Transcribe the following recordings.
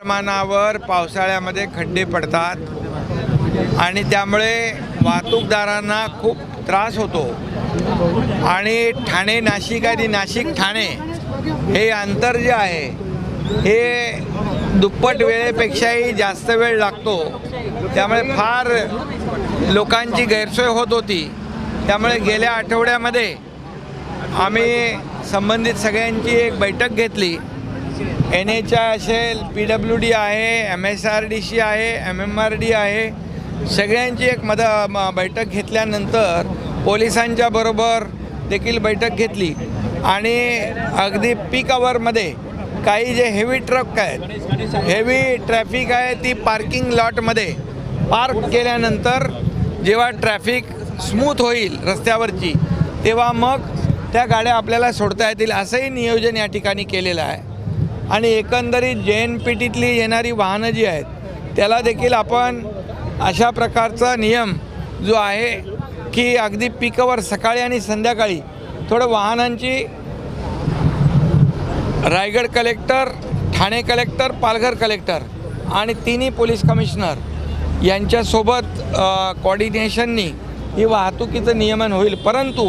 प्रमाणावर पावसाळ्यामध्ये खड्डे पडतात आणि त्यामुळे वाहतूकदारांना खूप त्रास होतो. आणि ठाणे नाशिक आणि नाशिक ठाणे हे अंतर जे आहे हे दुप्पट वेळेपेक्षाही जास्त वेळ लागतो. त्यामुळे फार लोकांची गैरसोय होत होती. त्यामुळे गेल्या आठवड्यामध्ये आम्ही संबंधित सगळ्यांची एक बैठक घेतली. एन एच आय असेल पी डब्ल्यू डी आहे M S R D C आहे एम एम आर डी आहे. सगळ्यांची एक मद म- बैठक घेतल्यानंतर पोलिसांच्या बरोबर देखील बैठक घेतली. आणि अगदी पीक आवरमध्ये काही जे हेवी ट्रक आहेत हेवी ट्रॅफिक आहे ती पार्किंग लॉटमध्ये पार्क केल्यानंतर जेव्हा ट्रॅफिक स्मूथ होईल रस्त्यावरची तेव्हा मग त्या गाड्या आपल्याला सोडता येतील असंही नियोजन या ठिकाणी केलेलं आहे. आणि एकंदरीत जे एन पी टीतली येणारी वाहनं जी आहेत त्याला देखील आपण अशा प्रकारचा नियम जो आहे की अगदी पिकवर सकाळी आणि संध्याकाळी थोडं वाहनांची Raigad collector Thane collector Palghar collector आणि तिन्ही पोलीस कमिशनर यांच्यासोबत कॉर्डिनेशननी ही वाहतुकीचं नियमन होईल. परंतु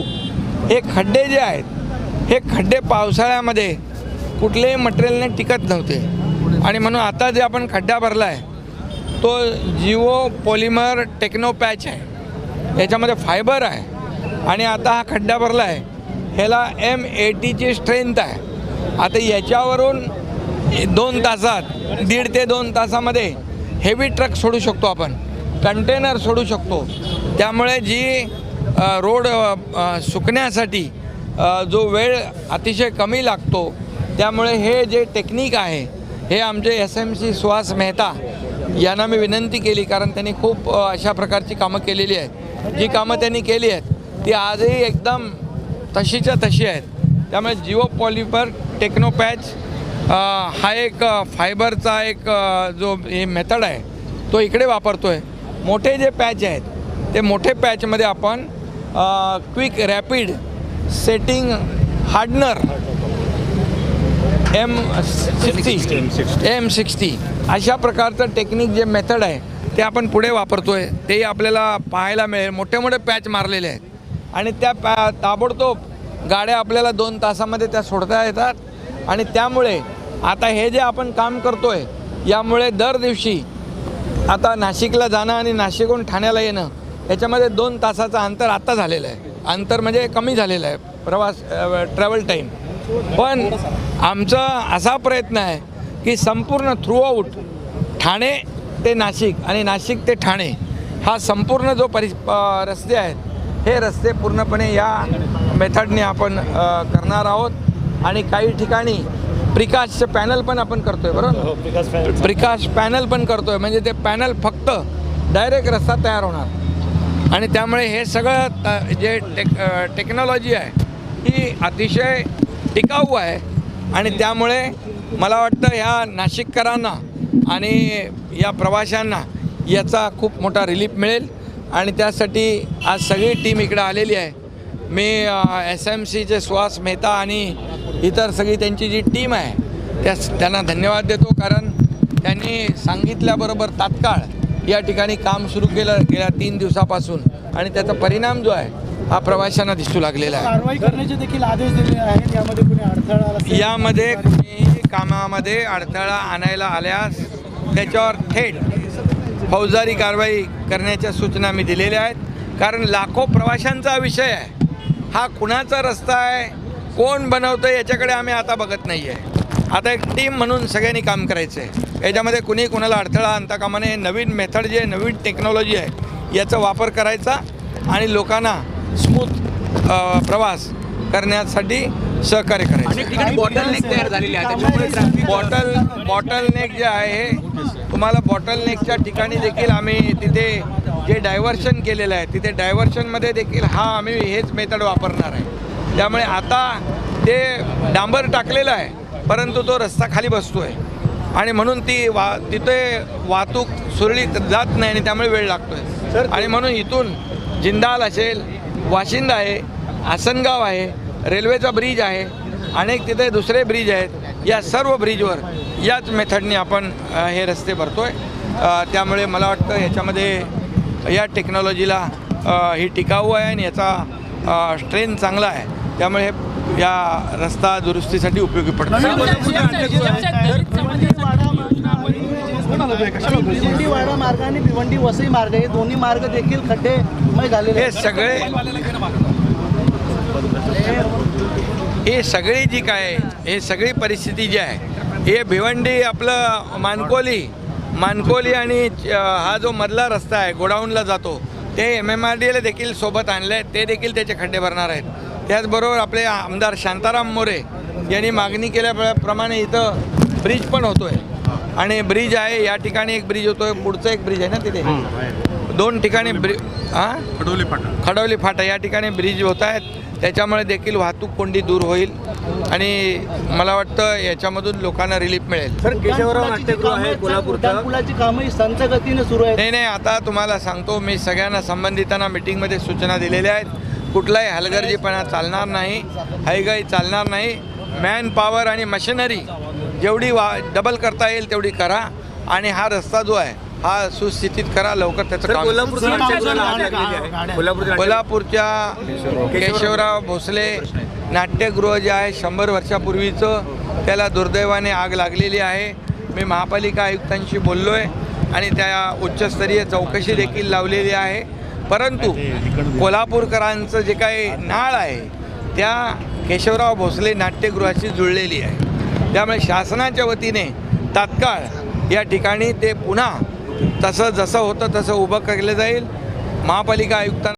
हे खड्डे जे आहेत हे खड्डे पावसाळ्यामध्ये कुठलेही मटेरियलने टिकत नव्हते. आणि म्हणून आता जे आपण खड्डा भरला आहे तो जिओ पॉलिमर टेक्नो पॅच आहे. याच्यामध्ये फायबर आहे. आणि आता हा खड्डा भरला आहे ह्याला एम एटीची स्ट्रेंथ आहे. आता याच्यावरून दोन तासात दीड ते दोन तासामध्ये हेवी ट्रक सोडू शकतो आपण. कंटेनर सोडू शकतो. त्यामुळे जी रोड सुकण्यासाठी जो वेळ अतिशय कमी लागतो त्यामुळे हे जे टेक्निक आहे हे आमचे S M C Suhas Mehta यांना मी विनंती केली कारण त्यांनी खूप अशा प्रकारची कामं केलेली आहेत. जी कामं त्यांनी केली आहेत ती आजही एकदम तशीच्या तशी आहेत. त्यामुळे जिओ पॉलिपर टेक्नो पॅच हा एक फायबरचा एक जो हे मेथड आहे तो इकडे वापरतो आहे मोठे जे पॅच आहेत ते मोठे पॅचमध्ये आपण quick rapid setting hardener M sixty M sixty अशा प्रकारचं टेक्निक जे मेथड आहे ते आपण पुढे वापरतो आहे तेही आपल्याला पाहायला मिळेल. मोठे मोठे पॅच मारलेले आहेत. आणि त्या पॅ ताबडतोब गाड्या आपल्याला दोन तासामध्ये त्या सोडता येतात. आणि त्यामुळे आता हे जे आपण काम करतो आहे यामुळे दर दिवशी आता नाशिकला जाणं आणि नाशिकहून ठाण्याला येणं याच्यामध्ये दोन तासाचं अंतर आत्ता झालेलं आहे. अंतर म्हणजे कमी झालेलं आहे. प्रवास ट्रॅव्हल टाईम पण आमचा असा प्रयत्न आहे की संपूर्ण थ्रूआऊट ठाणे ते नाशिक आणि नाशिक ते ठाणे हा संपूर्ण जो परि रस्ते आहेत हे रस्ते पूर्णपणे या मेथडने आपण करणार आहोत. आणि काही ठिकाणी प्रिकाशचं पॅनल पण आपण करतोय बरोबर? Precast panel. पण करतोय. म्हणजे ते पॅनल फक्त डायरेक्ट रस्ता तयार होणार. आणि त्यामुळे हे सगळं जे टेक टेक्नॉलॉजी आहे ही अतिशय टिकाऊ आहे आणि त्यामुळे मला वाटतं ह्या नाशिककरांना आणि या प्रवाशांना याचा खूप मोठा रिलीफ मिळेल. आणि त्यासाठी आज सगळी टीम इकडं आलेली आहे. मी एस एम सीचे सुहास मेहता आणि इतर सगळी त्यांची जी टीम आहे त्या त्यांना धन्यवाद देतो. कारण त्यांनी सांगितल्याबरोबर तात्काळ या ठिकाणी काम सुरू केलं गेल्या तीन दिवसापासून. आणि त्याचा परिणाम जो आहे हा प्रवाशांना दिसू लागलेला आहे. कारवाई करण्याचे देखील आदेश दिले आहेत. यामध्ये कुणी अडथळा यामध्ये कुणीही कामामध्ये अडथळा आणायला आल्यास त्याच्यावर थेट फौजदारी कारवाई करण्याच्या सूचना मी दिलेल्या आहेत. कारण लाखो प्रवाशांचा विषय आहे. हा कुणाचा रस्ता आहे? कोण बनवतं याच्याकडे आम्ही आता बघत नाही आहे आता एक टीम म्हणून सगळ्यांनी काम करायचं आहे याच्यामध्ये कुणी कुणाला अडथळा आणता कामा नये. नवीन मेथड जे आहे, नवीन टेक्नॉलॉजी आहे याचा वापर करायचा आणि लोकांना स्मूथ प्रवास करण्यासाठी सहकार्य करायचं. अनेक ठिकाणी बॉटल नेक तयार झालेले आहे बॉटल बॉटल नेक जे आहे तुम्हाला बॉटल नेकच्या ठिकाणी देखील आम्ही तिथे जे डायव्हर्शन केलेलं आहे तिथे डायव्हर्शनमध्ये देखील हा आम्ही हेच मेथड वापरणार आहे. त्यामुळे आता ते डांबर टाकलेलं आहे परंतु तो रस्ता खाली बसतो आहे आणि म्हणून ती वा तिथे वाहतूक सुरळीत जात नाही आणि त्यामुळे वेळ लागतो आहे आणि म्हणून इथून जिंदाल असेल वाशिंद आहे आसनगाव आहे रेल्वेचा ब्रिज आहे अनेक तिथे दुसरे ब्रिज आहेत. या सर्व ब्रिजवर याच मेथडने आपण हे रस्ते भरतोय. अ, त्यामुळे मला वाटतं याच्यामध्ये या टेक्नॉलॉजीला ही टिकाऊ आहे आणि याचा स्ट्रेन चांगला आहे. त्यामुळे हे या रस्ता दुरुस्तीसाठी उपयोगी पडतो. भिवंडीवाडा मार्ग आणि भिवंडी वसई मार्ग हे दोन्ही मार्ग देखील झालेले हे. सगळे हे सगळी जी काय हे सगळी परिस्थिती जी आहे हे भिवंडी आपलं मानकोली मानकोली आणि हा जो मधला रस्ता आहे गोडाऊनला जातो ते एम एम आर डी एला देखील सोबत आणले ते देखील त्याचे खड्डे भरणार आहेत. त्याचबरोबर आपले आमदार शांताराम मोरे यांनी मागणी केल्याप्रमाणे इथं ब्रिज पण होतोय. आणि ब्रिज आहे या ठिकाणी एक ब्रिज होतोय पुढचं एक ब्रिज आहे ना तिथे? दोन ठिकाणी ब्रि हां खडोली फाटा. खडवली फाटा. या ठिकाणी ब्रिज होत आहेत. त्याच्यामुळे देखील वाहतूक कोंडी दूर होईल आणि मला वाटतं याच्यामधून लोकांना रिलीफ मिळेल. सर केशवराव नाट्यगृह आहे संथ गतीने सुरू आहेत. नाही नाही आता तुम्हाला सांगतो मी सगळ्यांना संबंधितांना मिटिंगमध्ये सूचना दिलेल्या आहेत. कुठलाही हलगर्जीपणा चालणार नाही हायगाई चालणार नाही. मॅन पॉवर आणि मशिनरी जेवढी वा डबल करता येईल तेवढी करा. आणि हा रस्ता जो आहे हा सुस्थितीत करा लवकर त्याचं काम कोल्हापूरच्या केशवराव भोसले नाट्यगृह जे आहे शंभर वर्षापूर्वीचं त्याला दुर्दैवाने आग लागलेली आहे. मी महापालिका आयुक्तांशी बोललो आहे आणि त्या उच्चस्तरीय चौकशी देखील लावलेली आहे. परंतु कोल्हापूरकरांचं जे काही नाळ आहे त्या केशवराव भोसले नाट्यगृहाशी जुळलेली आहे. त्यामुळे शासनाच्या वतीने तात्काळ या ठिकाणी ते पुन्हा तसं जसं होतं तसं उभं केलं जाईल. महापालिका आयुक्तांना